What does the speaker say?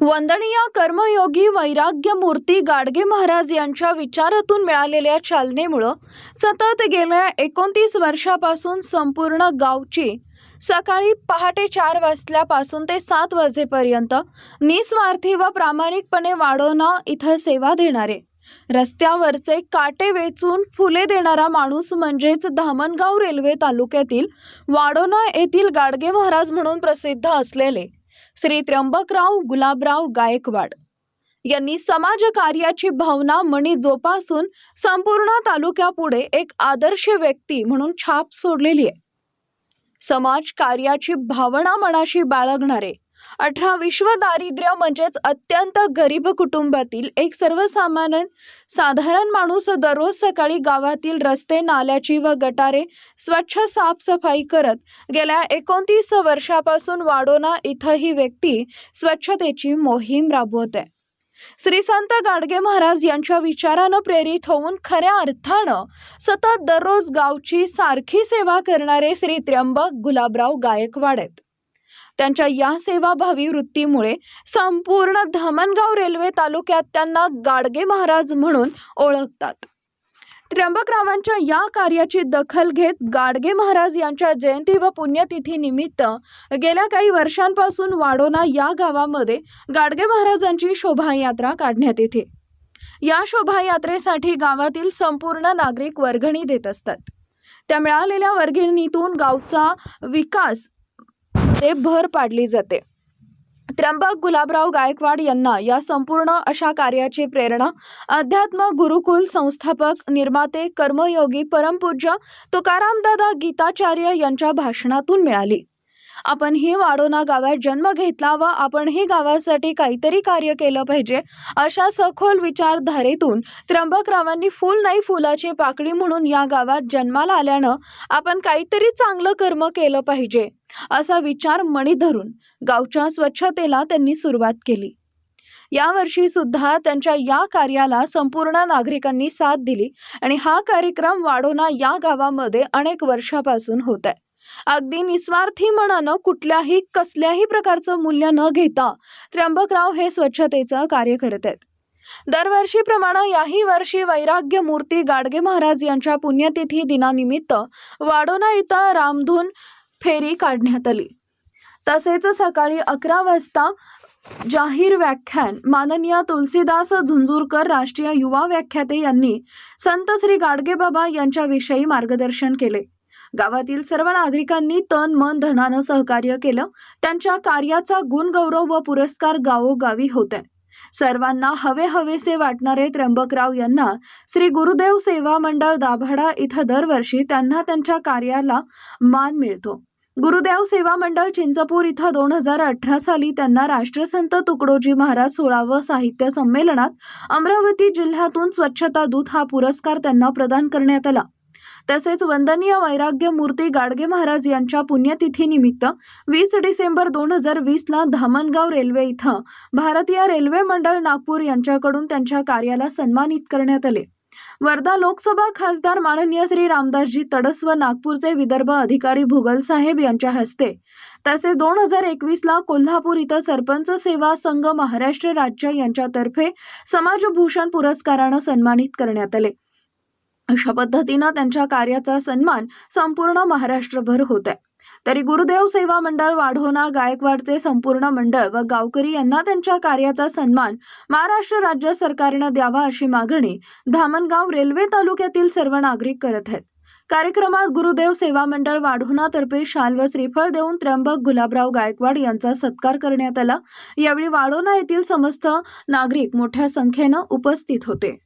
वंदनीय कर्मयोगी वैराग्य मूर्ती गाडगे महाराज यांच्या विचारातून मिळालेल्या चालनेमुळं सतत गेल्या एकोणतीस वर्षापासून संपूर्ण गावची सकाळी पहाटे चार वाजल्यापासून ते सात वाजेपर्यंत निस्वार्थी व प्रामाणिकपणे वाढवणं इथं सेवा देणारे. रस्त्यावरचे काटे वेचून फुले देणारा माणूस म्हणजेच धामणगाव रेल्वे तालुक्यातील वाडोना येथील गाडगे महाराज म्हणून प्रसिद्ध असलेले श्री त्र्यंबकराव गुलाबराव गायकवाड यांनी समाज कार्याची भावना मणी जोपासून संपूर्ण तालुक्यापुढे एक आदर्श व्यक्ती म्हणून छाप सोडलेली आहे. समाज कार्याची भावना मनाशी बाळगणारे अठरा विश्व दारिद्र्य म्हणजेच अत्यंत गरीब कुटुंबातील एक सर्वसामान्य साधारण माणूस दररोज सकाळी गावातील रस्ते नाल्याची व गटारे स्वच्छ साफसफाई करत गेल्या एकोणतीस वर्षापासून वाडोना इथं ही व्यक्ती स्वच्छतेची मोहीम राबवत आहे श्री संत गाडगे महाराज यांच्या विचारानं प्रेरित होऊन खऱ्या अर्थानं सतत दररोज गावची सारखी सेवा करणारे श्री त्र्यंबक गुलाबराव गायकवाड आहेत. त्यांच्या या सेवाभावी वृत्तीमुळे संपूर्ण धामणगाव रेल्वे तालुक्यात त्यांना गाडगे महाराज म्हणून ओळखतात. त्र्यंबकरावांच्या या कार्याची दखल घेत गाडगे महाराज यांच्या जयंती व पुण्यतिथी निमित्त गेल्या काही वर्षांपासून वाडोना या गावामध्ये गाडगे महाराजांची शोभायात्रा काढण्यात येते. या शोभायात्रेसाठी गावातील संपूर्ण नागरिक वर्गणी देत असतात. त्या मिळालेल्या वर्गणीतून गावचा विकास ते भर पाडली जाते. त्र्यंबक गुलाबराव गायकवाड यांना या संपूर्ण अशा कार्याची प्रेरणा अध्यात्म गुरुकुल संस्थापक निर्माते कर्मयोगी परमपूज्य तुकारामदादा गीताचार्य यांच्या भाषणातून मिळाली. आपण ही वाडोना गावात जन्म घेतला व आपणही गावासाठी काहीतरी कार्य केलं पाहिजे अशा सखोल विचारधारेतून त्र्यंबकरावांनी फूल नाही फुलाची पाकळी म्हणून या गावात जन्माला आल्यानं आपण काहीतरी चांगलं कर्म केलं पाहिजे असा विचार मणी धरून गावच्या स्वच्छतेला त्यांनी सुरुवात केली. यावर्षी सुद्धा त्यांच्या या कार्याला संपूर्ण नागरिकांनी साथ दिली आणि हा कार्यक्रम वाडोना या गावामध्ये अनेक वर्षापासून होत आहे अगदी निस्वार्थी मनानं कुठल्याही कसल्याही प्रकारचं मूल्य न घेता त्र्यंबकराव हे स्वच्छतेचं कार्य करत आहेत. दरवर्षीप्रमाणे याही वर्षी वैराग्य मूर्ती गाडगे महाराज यांच्या पुण्यतिथी दिनानिमित्त वाडोना इथं रामधून फेरी काढण्यात आली. तसेच सकाळी अकरा वाजता जाहीर व्याख्यान माननीय तुलसीदास झुंजूरकर राष्ट्रीय युवा व्याख्याते यांनी संत श्री गाडगेबाबा यांच्याविषयी मार्गदर्शन केले. गावातील सर्व नागरिकांनी तन मन धनानं सहकार्य केलं. त्यांच्या कार्याचा गुणगौरव व पुरस्कार गावोगावी होते सर्वांना हवे हवेसे वाटणारे त्र्यंबकराव यांना श्री गुरुदेव सेवा मंडळ दाभाडा इथं दरवर्षी त्यांना त्यांच्या कार्याला मान मिळतो. गुरुदेव सेवा मंडळ चिंचपूर इथं दोन हजार अठरा साली त्यांना राष्ट्रसंत तुकडोजी महाराज सोळावं साहित्य संमेलनात अमरावती जिल्ह्यातून स्वच्छता दूत हा पुरस्कार त्यांना प्रदान करण्यात आला. तसेच वंदनीय वैराग्य मूर्ती गाडगे महाराज यांच्या पुण्यतिथीनिमित्त वीस डिसेंबर दोन हजार वीसला धामणगाव रेल्वे इथं भारतीय रेल्वे मंडळ नागपूर यांच्याकडून त्यांच्या कार्याला सन्मानित करण्यात आले. वर्धा लोकसभा खासदार माननीय श्री रामदासजी तडस व नागपूरचे विदर्भ अधिकारी भुगल साहेब यांच्या हस्ते. तसेच दोन हजार एकवीसला कोल्हापूर इथं सरपंच सेवा संघ महाराष्ट्र राज्य यांच्यातर्फे समाजभूषण पुरस्कारानं सन्मानित करण्यात आले. अशा पद्धतीनं त्यांच्या कार्याचा सन्मान संपूर्ण महाराष्ट्रभर होत आहे तरी गुरुदेव सेवा मंडळ वाढवणा गायकवाडचे संपूर्ण मंडळ व गावकरी यांना त्यांच्या कार्याचा सन्मान महाराष्ट्र राज्य सरकारनं द्यावा अशी मागणी धामणगाव रेल्वे तालुक्यातील सर्व नागरिक करत आहेत. कार्यक्रमात गुरुदेव सेवा मंडळ वाढवणातर्फे शाल व श्रीफळ देऊन त्र्यंबक गुलाबराव गायकवाड यांचा सत्कार करण्यात आला. यावेळी वाढवणा येथील समस्त नागरिक मोठ्या संख्येनं उपस्थित होते.